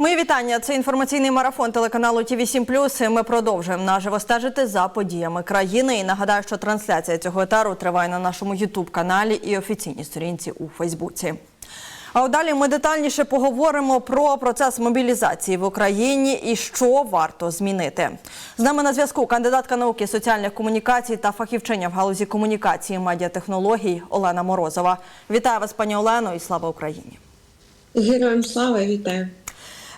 Мої вітання. Це інформаційний марафон телеканалу ТІВІ 7 Ми продовжуємо наживо стежити за подіями країни. І нагадаю, що трансляція цього етеру триває на нашому Ютуб каналі і офіційній сторінці у Фейсбуці. А далі ми детальніше поговоримо про процес мобілізації в Україні і що варто змінити. З нами на зв'язку кандидатка науки соціальних комунікацій та фахівчиня в галузі комунікації і медіатехнологій Олена Морозова. Вітаю вас, пані Олено, і слава Україні. Героям слава вітаю.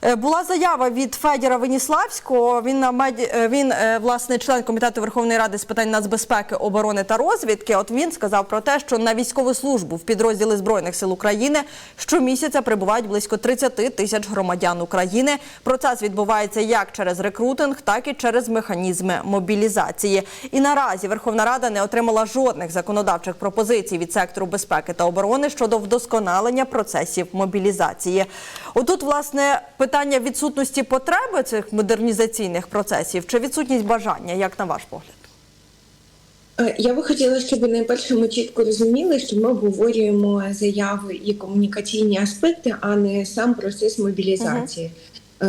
Е, Була заява від Федіра Веніславського. Він на меді... е, він е, власне член комітету Верховної Ради з питань нацбезпеки, оборони та розвідки. От він сказав про те, що на військову службу в підрозділи збройних сил України щомісяця прибувають близько 30 тисяч громадян України. Процес відбувається як через рекрутинг, так і через механізми мобілізації. І наразі Верховна Рада не отримала жодних законодавчих пропозицій від сектору безпеки та оборони щодо вдосконалення процесів мобілізації. Отут, власне, питання відсутності потреби цих модернізаційних процесів чи відсутність бажання, як на ваш погляд? Е, Я би хотіла, щоб найперше ми чітко розуміли, що ми обговорюємо заяви і комунікаційні аспекти, а не сам процес мобілізації. Е,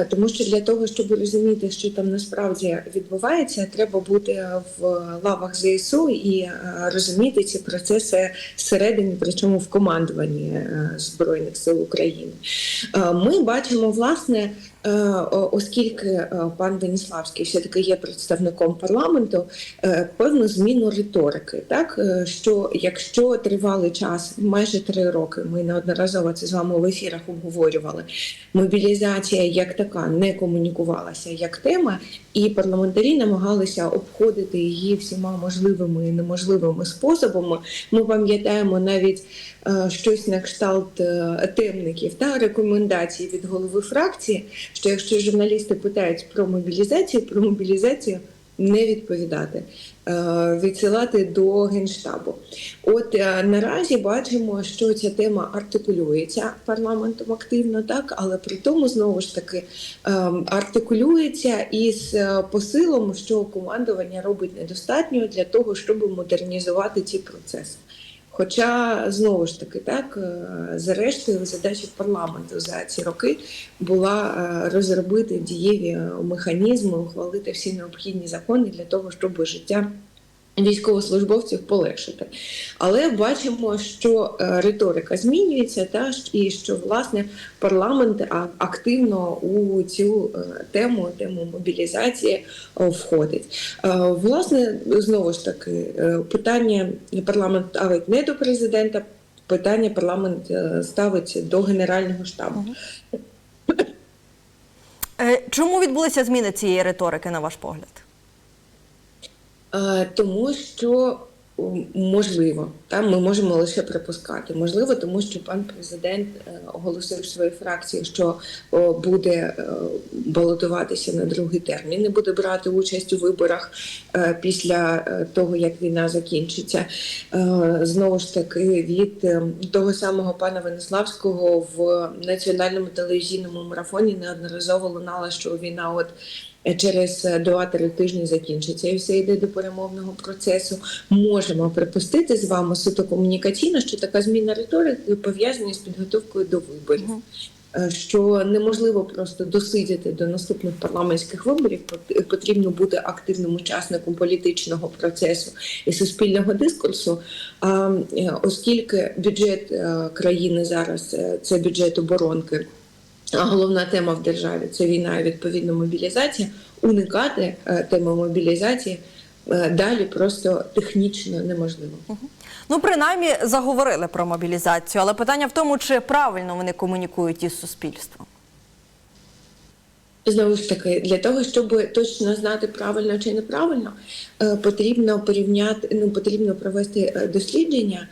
Тому що для того, щоб розуміти, що там насправді відбувається, треба бути в лавах ЗСУ і е, розуміти ці процеси всередині, причому в командуванні е, Збройних сил України. Е, Ми бачимо, власне, е, оскільки е, пан Веніславський все таки є представником парламенту, е, певну зміну риторики. Так е, що якщо тривалий час, майже три роки, ми неодноразово це з вами в ефірах обговорювали. Мобілізація як така не комунікувалася як тема, і парламентарі намагалися обходити її всіма можливими і неможливими способами. Ми пам'ятаємо навіть е, щось на кшталт е, темників та рекомендацій від голови фракції, що якщо журналісти питають про мобілізацію, про мобілізацію не відповідати, е, відсилати до генштабу. От е, наразі бачимо, що ця тема артикулюється парламентом активно, так але при тому знову ж таки артикулюється із е, посилом, що командування робить недостатньо для того, щоб модернізувати ці процеси. Хоча знову ж таки, так е, зрештою, задача парламенту за ці роки була е, розробити дієві механізми, ухвалити всі необхідні закони для того, щоб життя військовослужбовців полегшити. Але бачимо, що е, риторика змінюється, та і що власне парламент активно у цю е, тему, тему мобілізації е, входить. Власне, знову ж таки, питання парламент ставить не до президента. Питання парламент ставить до Генерального штабу. Чому відбулися зміни цієї риторики, на ваш погляд? Е, Тому що можливо, там ми можемо лише припускати. Можливо, тому що пан президент е, оголосив своїй фракції, що буде е, балотуватися на другий термін, не буде брати участь у виборах після того, як війна закінчиться. Знову ж таки, від того самого пана Венеславського в національному телевізійному марафоні неодноразово лунало, що війна от через 2-3 тижні закінчиться і все йде до перемовного процесу. Можемо припустити з вами суто комунікаційно, що така зміна риторики пов'язана з підготовкою до виборів. Е, Що неможливо просто досидіти до наступних парламентських виборів, потрібно бути активним учасником політичного процесу і суспільного дискурсу. А е, оскільки бюджет е, країни зараз е, це бюджет оборонки. А головна тема в державі це війна і відповідно мобілізація. Уникати е, теми мобілізації е, далі просто технічно неможливо. Ну, принаймні, заговорили про мобілізацію, але питання в тому, чи правильно вони комунікують із суспільством. Знову ж таки, для того, щоб точно знати правильно чи неправильно, е, потрібно порівняти, ну потрібно провести дослідження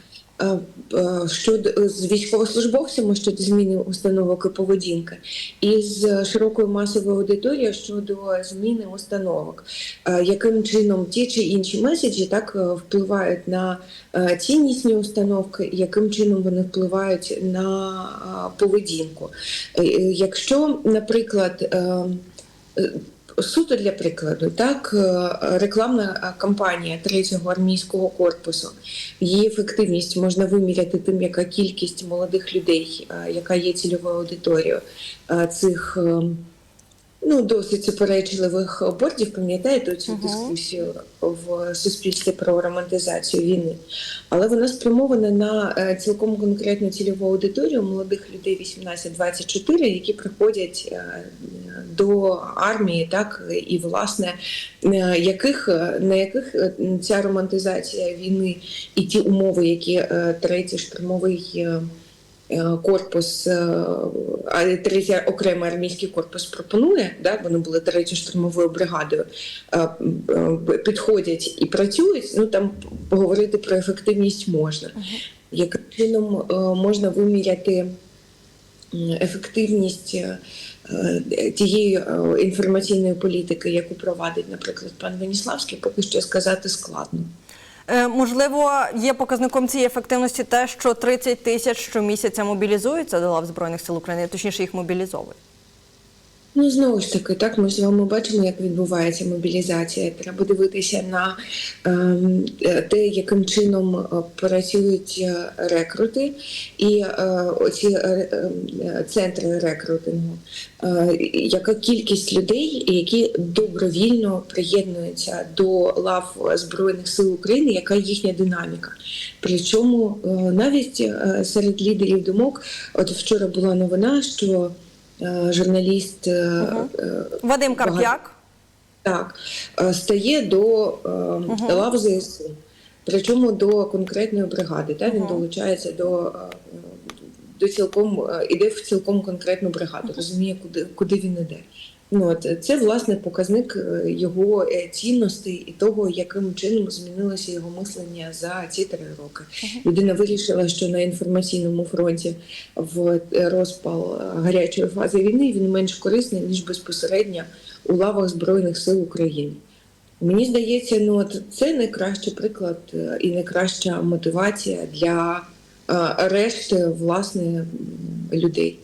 щодо з військовослужбовцями щодо зміни установок і поведінки, і з широкою масовою аудиторією щодо зміни установок, Е, яким чином ті чи інші меседжі так е, впливають на е, ціннісні установки, яким чином вони впливають на е, поведінку. Е, е, Якщо, наприклад, е, е, суто для прикладу, так е, рекламна кампанія третього армійського корпусу, її ефективність можна виміряти тим, яка кількість молодих людей, е, яка є цільовою аудиторією е, цих. Ну, досить суперечливих бордів, пам'ятаєте цю Мгм. дискусію в суспільстві про романтизацію війни. Але вона спрямована на е, цілком конкретну цільову аудиторію молодих людей 18-24, які приходять е, до армії, так і власне е, яких на яких ця романтизація війни і ті умови, які третій штурмовий. Е, Корпус, е, третій окремий армійський корпус пропонує, да, вони були третьою штурмовою бригадою, е, підходять і працюють. Ну там поговорити про ефективність можна. Яким чином можна виміряти ефективність тієї інформаційної політики, яку провадить, наприклад, пан Веніславський, поки що сказати складно. Е, Можливо, є показником цієї ефективності те, що 30 тисяч щомісяця мобілізуються до лав Збройних сил України, точніше їх мобілізовують. Ну, знову ж таки, так ми з вами бачимо, як відбувається мобілізація. Треба дивитися на ем, е, те, яким чином е, працюють е, рекрути і е, оці е, е, центри рекрутингу. Е, яка кількість людей, які добровільно приєднуються до лав Збройних сил України, яка їхня динаміка? Причому е, навіть серед лідерів думок, от вчора була новина, що журналіст угу. Е, Вадим Карп'як. так е, стає до угу. лав ЗСУ, причому до конкретної бригади. Та він долучається до, е, до цілком е, іде в цілком конкретну бригаду, розуміє, куди, куди він іде. Ну, от, це власне показник е, його е, цінностей і того, яким чином змінилося його мислення за ці три роки. Людина вирішила, що на інформаційному фронті в розпал е, гарячої фази війни він менш корисний ніж безпосередньо у лавах Збройних сил України. Мені здається, ну от це найкращий приклад е, і найкраща мотивація для е, решти власне людей.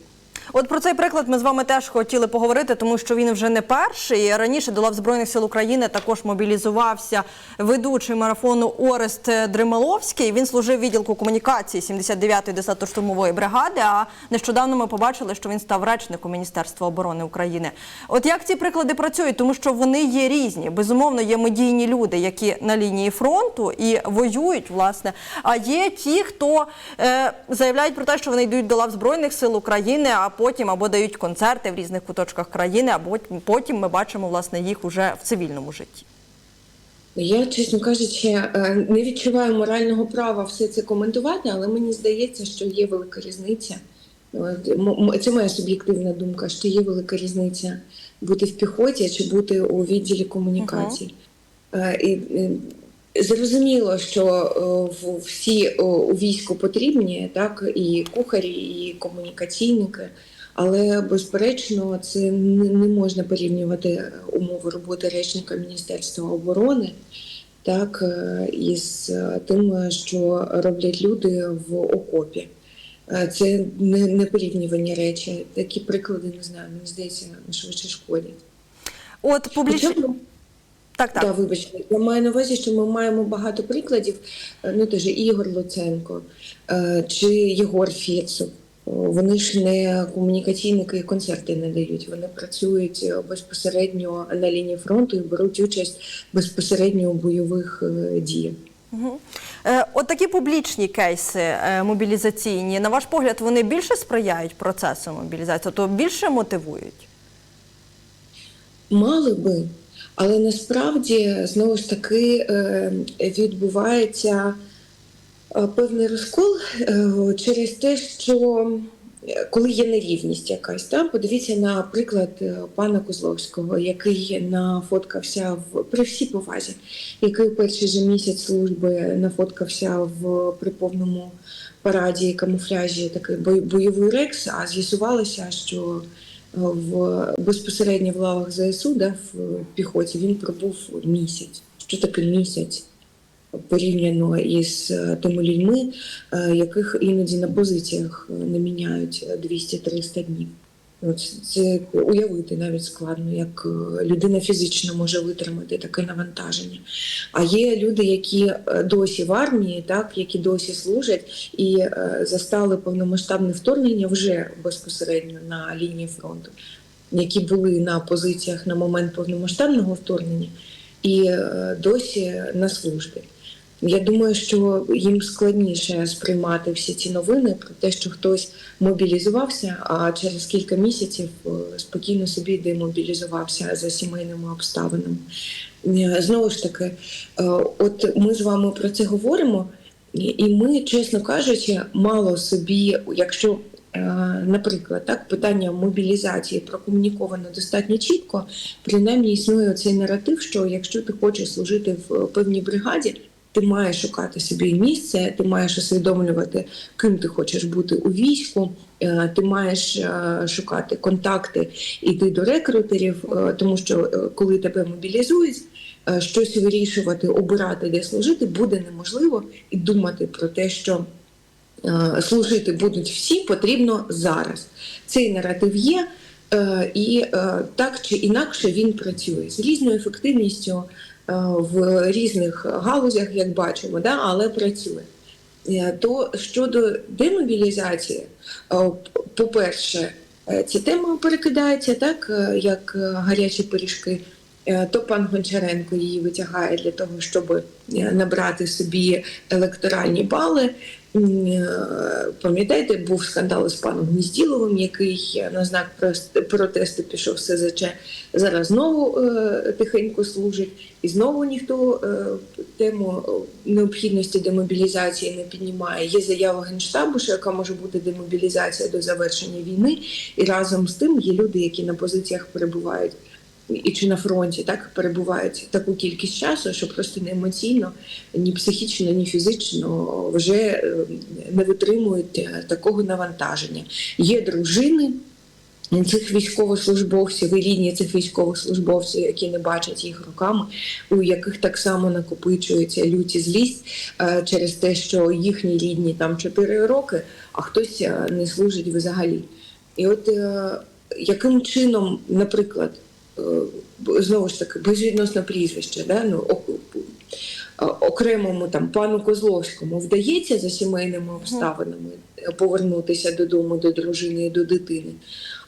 От про цей приклад ми з вами теж хотіли поговорити, тому що він вже не перший. Раніше до лав Збройних сил України також мобілізувався ведучий марафону Орест Дрималовський. Він служив відділку комунікації 79-ї десантно-штурмової бригади. А нещодавно ми побачили, що він став речником Міністерства оборони України. От як ці приклади працюють, тому що вони є різні. Безумовно, є медійні люди, які на лінії фронту і воюють, власне. А є ті, хто е, заявляють про те, що вони йдуть до лав Збройних сил України, а потім або дають концерти в різних куточках країни, або потім ми бачимо власне їх уже в цивільному житті. Я, чесно кажучи, е, не відчуваю морального права все це коментувати, але мені здається, що є велика різниця. Це моя суб'єктивна думка, що є велика різниця бути в піхоті чи бути у відділі комунікацій. Е, І е, зрозуміло, що е, всі у війську потрібні, так, і кухарі, і комунікаційники. Але безперечно, це не, можна порівнювати умови роботи речника Міністерства оборони так е, із е, тим, що роблять люди в окопі. Е, Це не, не порівнювані речі. Такі приклади не знаю. Мені здається, швидше шкодять. От публічні Причому так, так. так, вибачте, я маю на увазі, що ми маємо багато прикладів. е, Ну теж Ігор Луценко е, чи Єгор Фірцов. О, Вони ж не комунікаційники і концерти не дають. Вони працюють е, безпосередньо на лінії фронту і беруть участь безпосередньо у бойових діях. Е, От такі публічні кейси мобілізаційні, на ваш погляд, вони більше сприяють процесу мобілізації, то більше мотивують? Мали би, але насправді знову ж таки е, відбувається е, певний розкол е, через те, що коли є нерівність якась, там подивіться на приклад пана Козловського, який нафоткався в при всій повазі, який перший же місяць служби нафоткався в при повному параді камуфляжі такий бойовий рекс, а з'ясувалося, що в безпосередньо в лавах ЗСУ, да, в піхоті, він пробув місяць. Що таке місяць? Порівняно із е, тими людьми, е, яких іноді на позиціях е, не міняють 200-300 днів. Це, уявити навіть складно, як е, людина фізично може витримати таке навантаження. А є люди, які е, досі в армії, так, які досі служать і е, застали повномасштабне вторгнення вже безпосередньо на лінії фронту, які були на позиціях на момент повномасштабного вторгнення і досі на службі. Я думаю, що їм складніше сприймати всі ці новини про те, що хтось мобілізувався, а через кілька місяців е, спокійно собі демобілізувався за сімейними обставинами. Е, Знову ж таки, е, от ми з вами про це говоримо, і- ми, чесно кажучи, мало собі, якщо. Наприклад, так питання мобілізації прокомуніковано достатньо чітко. Принаймні існує цей наратив, що якщо ти хочеш служити в певній бригаді, ти маєш шукати собі місце, ти маєш усвідомлювати, ким ти хочеш бути у війську. е, Ти маєш е, шукати контакти, іти до рекрутерів, е, тому що коли тебе мобілізують, щось вирішувати, обирати, де служити, буде неможливо і думати про те, що служити будуть всі, потрібно зараз. Цей наратив є, і так чи інакше він працює з різною ефективністю в різних галузях, як бачимо, да, але працює. Е, То щодо демобілізації, е, по-перше, е, ця тема перекидається так, е, як е, гарячі пиріжки. Е, То пан Гончаренко її витягає для того, щоб е, набрати собі електоральні бали. Пам'ятаєте, був скандал з паном Гнізділовим, який на знак протесту пішов СЗЧ. Зараз знову е, тихенько служить, і знову ніхто е, тему необхідності демобілізації не піднімає. Є заява генштабу, що яка може бути демобілізація до завершення війни, і разом з тим є люди, які на позиціях перебувають. І чи на фронті так перебувають таку кількість часу, що просто не емоційно, ні психічно, ні фізично вже е, не витримують е, такого навантаження. Є дружини цих військовослужбовців і рідні цих військовослужбовців, які не бачать їх руками, у яких так само накопичується люті злість е, через те, що їхні рідні там 4 роки, а хтось не служить взагалі. І от яким чином, наприклад, знову ж таки, безвідносно прізвище, да? ну, о- окремому там пану Козловському вдається за сімейними обставинами повернутися додому до дружини і до дитини,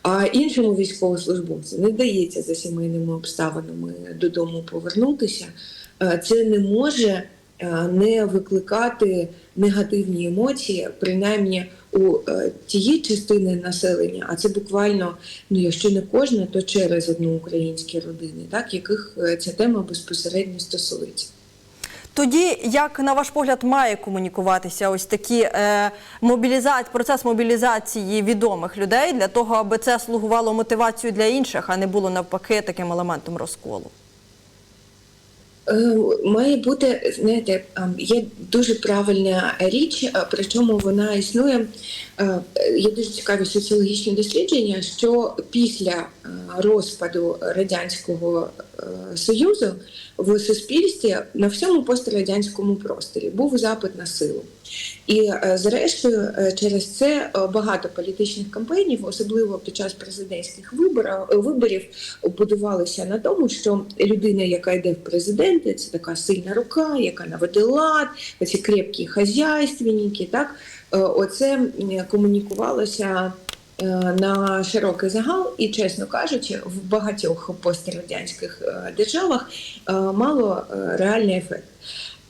а іншому військовослужбовцю не вдається за сімейними обставинами додому повернутися, Е, це не може е, не викликати негативні емоції, принаймні у е, тієї частини населення, а це буквально, ну якщо не кожна, то через одну українські родини, так яких е, ця тема безпосередньо стосується. Тоді, як на ваш погляд, має комунікуватися ось такі е, мобіліза... процес мобілізації відомих людей для того, аби це слугувало мотивацією для інших, а не було навпаки таким елементом розколу? Е, Має бути, знаєте, ем, є дуже правильна річ, при причому вона існує. е, Є дуже цікаві соціологічні дослідження, що після е, розпаду Радянського е, Союзу в суспільстві на всьому пострадянському просторі був запит на силу. І е, зрештою, е, через це е, багато політичних кампаній, особливо під час президентських виборів, виборів, будувалися на тому, що людина, яка йде в президенти, це така сильна рука, яка наведе лад, ці крепкі хазяйственники. Так, оце комунікувалося на широкий загал, і, чесно кажучи, в багатьох пострадянських державах мало реальний ефект.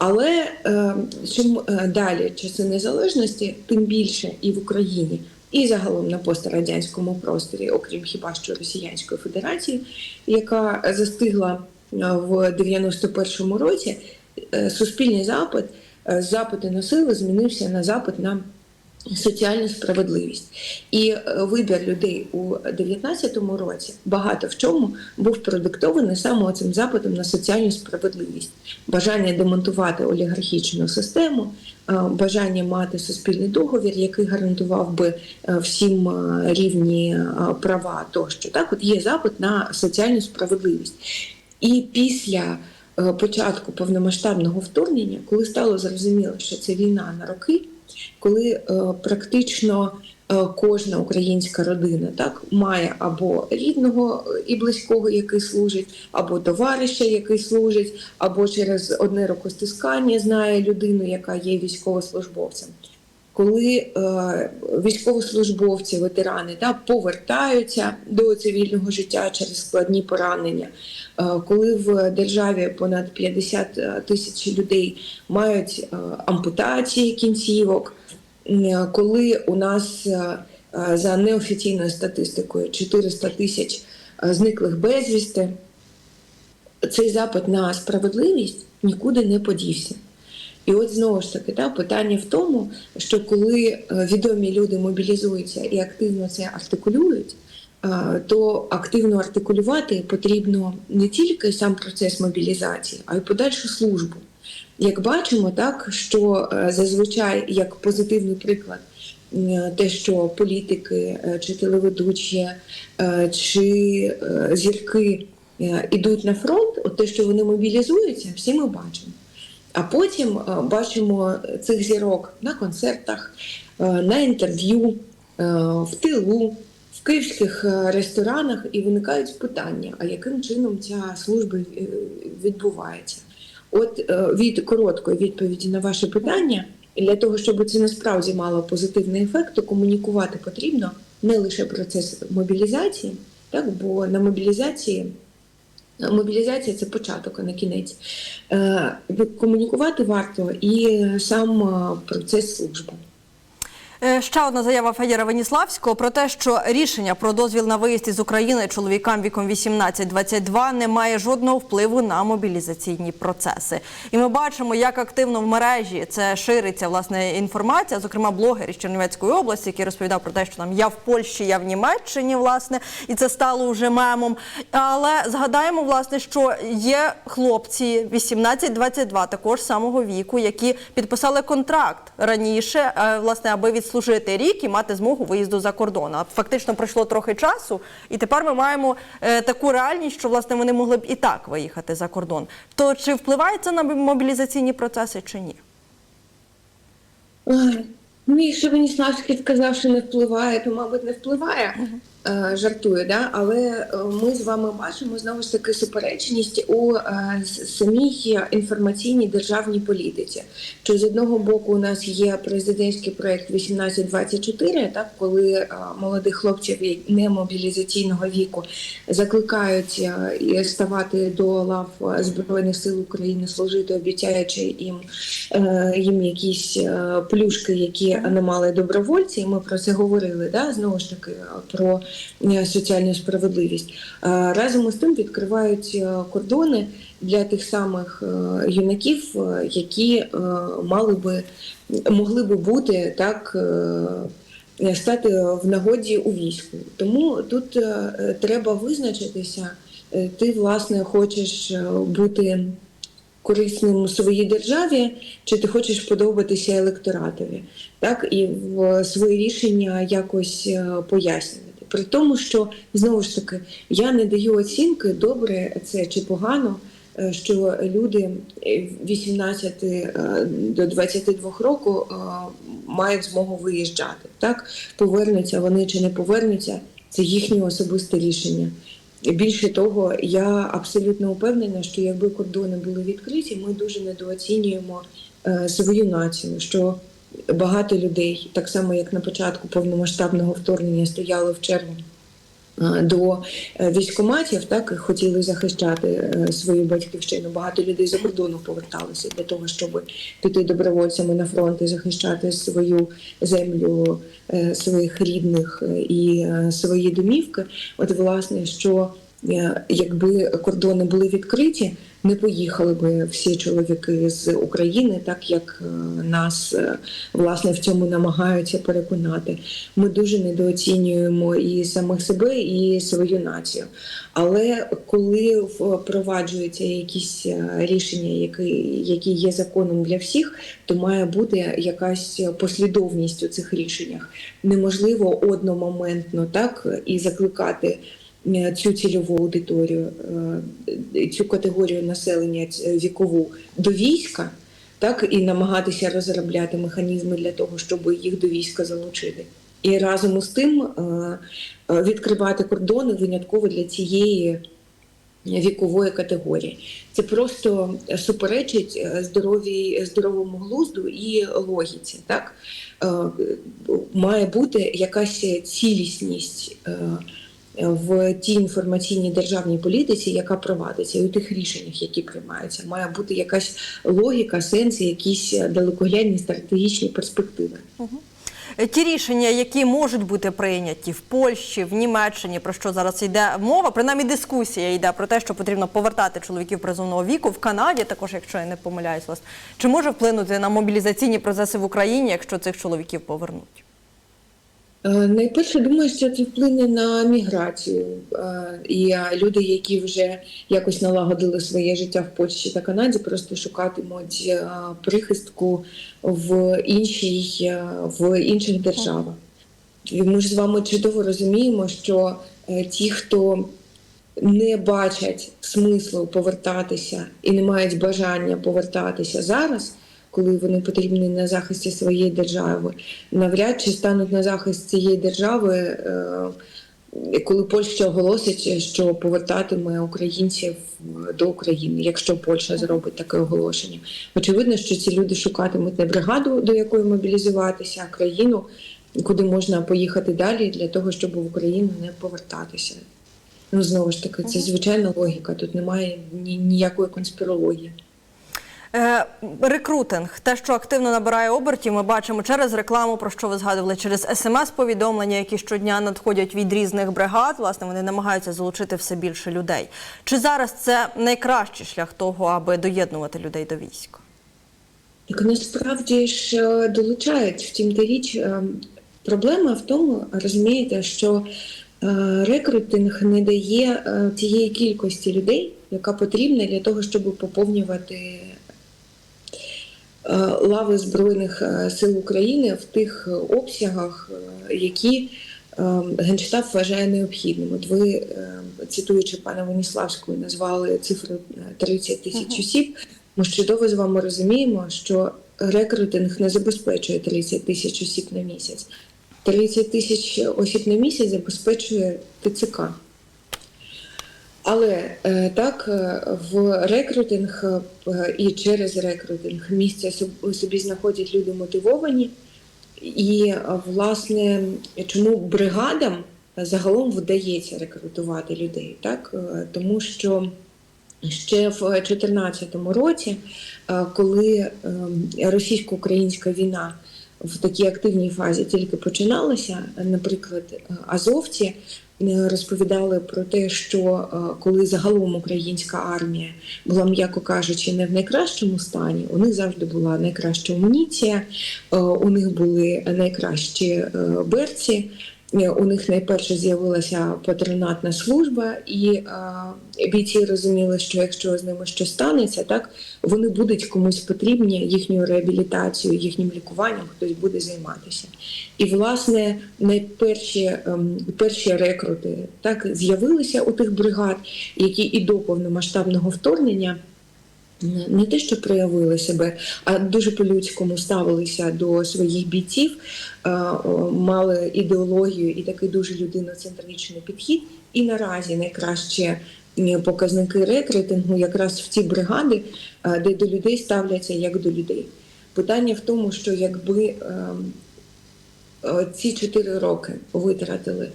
Але е, чим е, далі часи незалежності, тим більше і в Україні, і загалом на пострадянському просторі, окрім хіба що Росіянської Федерації, яка застигла е, в 91-му році, суспільний запит запити на сили змінився на запит на соціальну справедливість. І е, вибір людей у 19-му році багато в чому був продиктований саме цим запитом на соціальну справедливість, бажання демонтувати олігархічну систему, е, бажання мати суспільний договір, який гарантував би е, всім рівні права тощо. Так, от є запит на соціальну справедливість. І після початку повномасштабного вторгнення, коли стало зрозуміло, що це війна на роки, коли е, практично е, кожна українська родина так має або рідного і близького, який служить, або товариша, який служить, або через одне рукостискання знає людину, яка є військовослужбовцем. Коли е, військовослужбовці, ветерани да, повертаються до цивільного життя через складні поранення, е, коли в державі понад 50 тисяч людей мають е, ампутації кінцівок, е, коли у нас е, е, за неофіційною статистикою 400 тисяч е, зниклих безвісти, цей запит на справедливість нікуди не подівся. І от знову ж таки, да, питання в тому, що коли е, відомі люди мобілізуються і активно це артикулюють, е, то активно артикулювати потрібно не тільки сам процес мобілізації, а й подальшу службу. Як бачимо, так що е, зазвичай як позитивний приклад. Те, що політики чи телеведучі, чи зірки ідуть на фронт, от те, що вони мобілізуються, всі ми бачимо. А потім е, бачимо цих зірок на концертах, е, на інтерв'ю, е, в тилу, в київських ресторанах, і виникають питання: а яким чином ця служба відбувається? От від короткої відповіді на ваше питання, для того, щоб це насправді мало позитивний ефект, то комунікувати потрібно не лише процес мобілізації, так бо на мобілізації. Мобілізація це початок, а не кінець. Е, Комунікувати варто і сам е, процес служби. Е, Ще одна заява Федіра Веніславського про те, що рішення про дозвіл на виїзд із України чоловікам віком 18-22 не має жодного впливу на мобілізаційні процеси. І ми бачимо, як активно в мережі це шириться власне інформація. Зокрема, блогер із Чернівецької області, який розповідав про те, що там я в Польщі, я в Німеччині, власне, і це стало вже мемом. Але згадаємо, власне, що є хлопці 18-22 також самого віку, які підписали контракт раніше, е, власне, аби відслужити рік і мати змогу виїзду за кордон. А фактично пройшло трохи часу, і тепер ми маємо е, таку реальність, що власне вони могли б і так виїхати за кордон. То чи впливає це на мобілізаційні процеси, чи ні? Мій Ну, якщо сказав, що не впливає, то, мабуть, не впливає. Е, Жартую, да? але е, ми з вами бачимо знову ж таки суперечність у е, самій інформаційній державній політиці. Що з одного боку у нас є президентський проект 1824, так коли молодих хлопців немобілізаційного віку закликають ставати до лав збройних сил України, служити, обіцяючи їм їм якісь плюшки, які не мали добровольці. І ми про це говорили. Да? Знову ж таки про соціальну справедливість. Е, Разом із тим відкривають е, кордони для тих самих е, юнаків, е, які е, мали би могли би бути так. е, Стати в нагоді у війську, тому тут е, е, треба визначитися. Е, Ти власне хочеш е, бути корисним своїй державі, чи ти хочеш подобатися електоратові, так і в свої рішення якось е, пояснювати. При тому, що знову ж таки я не даю оцінки, добре це чи погано, е, що люди е, 18 е, до 22 року е, мають змогу виїжджати. Так повернуться вони чи не повернуться, це їхнє особисте рішення. Більше того, я абсолютно упевнена, що якби кордони були відкриті, ми дуже недооцінюємо е, свою націю. Що багато людей, так само як на початку повномасштабного вторгнення, стояли в чергу е, до е, військоматів, так і хотіли захищати е, свою батьківщину. Багато людей за кордону поверталися для того, щоб піти добровольцями на фронт і захищати свою землю, своїх рідних і свої домівки. От власне, що якби кордони були відкриті, не поїхали би всі чоловіки з України, так як е, нас е, власне в цьому намагаються переконати. Ми дуже недооцінюємо і самих себе, і свою націю. Але коли впроваджуються якісь е, рішення, які, які є законом для всіх, то має бути якась послідовність у цих рішеннях. Неможливо одномоментно так і закликати цю цільову аудиторію, е, цю категорію населення вікову до війська. так і намагатися розробляти механізми для того, щоб їх до війська залучити. І разом із тим е, е, відкривати кордони винятково для цієї вікової категорії. Це просто суперечить е, здоровій, здоровому глузду і логіці. Так? Е, Має бути якась цілісність е, в тій інформаційній державній політиці, яка провадиться, і у тих рішеннях, які приймаються. Має бути якась логіка, сенс, якісь далекоглядні стратегічні перспективи. Е, Ті рішення, які можуть бути прийняті в Польщі, в Німеччині, про що зараз йде мова, принаймні дискусія йде про те, що потрібно повертати чоловіків призовного віку в Канаді, також, якщо я не помиляюсь вас, чи може вплинути на мобілізаційні процеси в Україні, якщо цих чоловіків повернуть? Е, Найперше, думаю, що це вплине на міграцію. Е, І е, люди, які вже якось налагодили своє життя в Польщі та Канаді, просто шукатимуть прихистку в іншій в інших державах. Ми ж з вами чудово розуміємо, що ті, хто не бачать смислу повертатися і не мають бажання повертатися зараз, коли вони потрібні на захисті своєї держави, навряд чи стануть на захист цієї держави, е, коли Польща оголосить, що повертатиме українців до України, якщо Польща зробить таке оголошення. Очевидно, що ці люди шукатимуть не бригаду, до якої мобілізуватися, а країну, куди можна поїхати далі для того, щоб в Україну не повертатися. Ну знову ж таки, це звичайна логіка. Тут немає ні, ніякої конспірології. Е, рекрутинг, те, що активно набирає обертів, ми бачимо через рекламу, про що ви згадували, через смс-повідомлення, які щодня надходять від різних бригад. Власне, вони намагаються залучити все більше людей. Чи зараз це найкращий шлях того, аби доєднувати людей до війська? Так насправді ж е, долучають. Втім, та річ е, проблема в тому, розумієте, що рекрутинг не дає тієї кількості людей, яка потрібна для того, щоб поповнювати лави Збройних е, сил України в тих обсягах, е, які е, Генштаб вважає необхідним. От ви, е, цитуючи пана Веніславського, назвали цифру е, 30 тисяч осіб. Ми ж чудово з вами розуміємо, що рекрутинг не забезпечує 30 тисяч осіб на місяць. 30 тисяч осіб на місяць забезпечує ТЦК. Але е, так, е, в рекрутинг е, і через рекрутинг місця собі знаходять люди мотивовані. І, власне, чому бригадам загалом вдається рекрутувати людей? Так? Тому що ще в 2014 році, коли російсько-українська війна в такій активній фазі тільки починалася, наприклад, азовці розповідали про те, що е, коли загалом українська армія була, м'яко кажучи, не в найкращому стані, у них завжди була найкраща амуніція, е, у них були найкращі е, берці. Е, У них найперше з'явилася патронатна служба, і е, бійці розуміли, що якщо з ними щось станеться, так вони будуть комусь потрібні їхньою реабілітацією, їхнім лікуванням, хтось буде займатися. І власне найперші ем, перші рекрути так з'явилися у тих бригад, які і до повномасштабного вторгнення не те, що проявили себе, а дуже по-людському ставилися до своїх бійців, е, мали ідеологію і такий дуже людиноцентричний підхід. І наразі найкращі показники рекрутингу якраз в ці бригади, е, де до людей ставляться як до людей. Питання в тому, що якби ем, ці чотири роки витратили.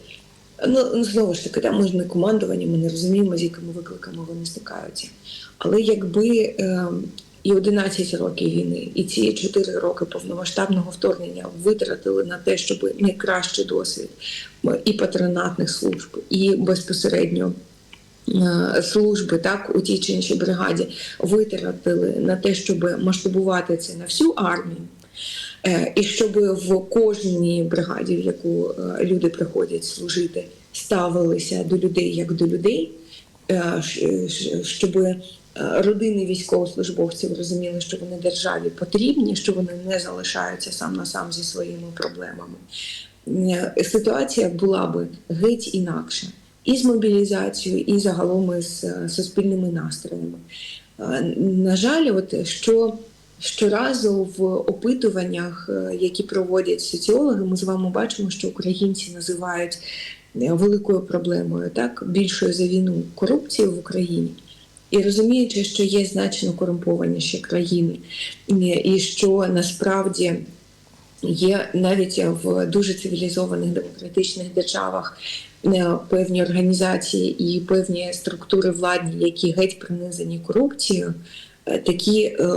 Ну, ну, знову ж таки, там ми ж не командування, ми не розуміємо, з якими викликами вони стикаються. Але якби е, і 11 років війни, і ці 4 роки повномасштабного вторгнення витратили на те, щоб найкращий досвід і патронатних служб, і безпосередньо е, служби так у тій чи іншій бригаді витратили на те, щоб масштабувати це на всю армію. Е, І щоб в кожній бригаді, в яку е, люди приходять служити, ставилися до людей як до людей, е, щоб родини військовослужбовців розуміли, що вони державі потрібні, що вони не залишаються сам на сам зі своїми проблемами. Ситуація була би геть інакша і з мобілізацією, і загалом із суспільними настроями. На жаль, от що Щоразу в опитуваннях, е, які проводять соціологи, ми з вами бачимо, що українці називають е, великою проблемою, так більшою за війну корупцію в Україні. І розуміючи, що є значно корумпованіші країни, і- що насправді є навіть в дуже цивілізованих демократичних державах е, певні організації і певні структури владні, які геть принизані корупцією, такі е,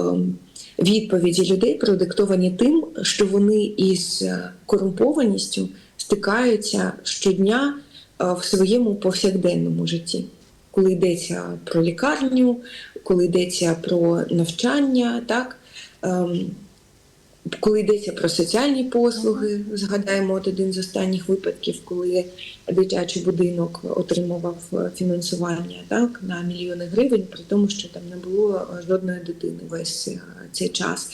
відповіді людей продиктовані тим, що вони із е, корумпованістю стикаються щодня е, в своєму повсякденному житті. Коли йдеться про лікарню, коли йдеться про навчання, так ем, коли йдеться про соціальні послуги, згадаємо от один з останніх випадків, коли дитячий будинок отримував е, фінансування так на мільйони гривень, при тому, що там не було е, жодної дитини весь е, цей час.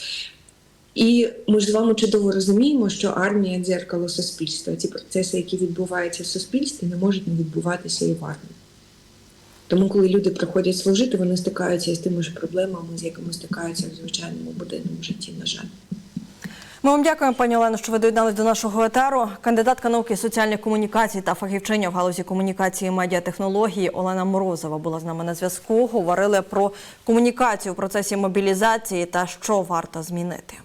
І ми ж з вами чудово розуміємо, що армія дзеркало суспільства. Ці процеси, які відбуваються в суспільстві, не можуть не відбуватися і в армії. Тому, коли люди приходять служити, вони стикаються з тими ж проблемами, з якими стикаються в звичайному буденному житті, на жаль. Ми вам дякуємо, пані Олено, що ви доєдналися до нашого етеру. Кандидатка науки соціальних комунікацій та фахівчиня в галузі комунікації і медіатехнології Олена Морозова була з нами на зв'язку. Говорили про комунікацію в процесі мобілізації та що варто змінити.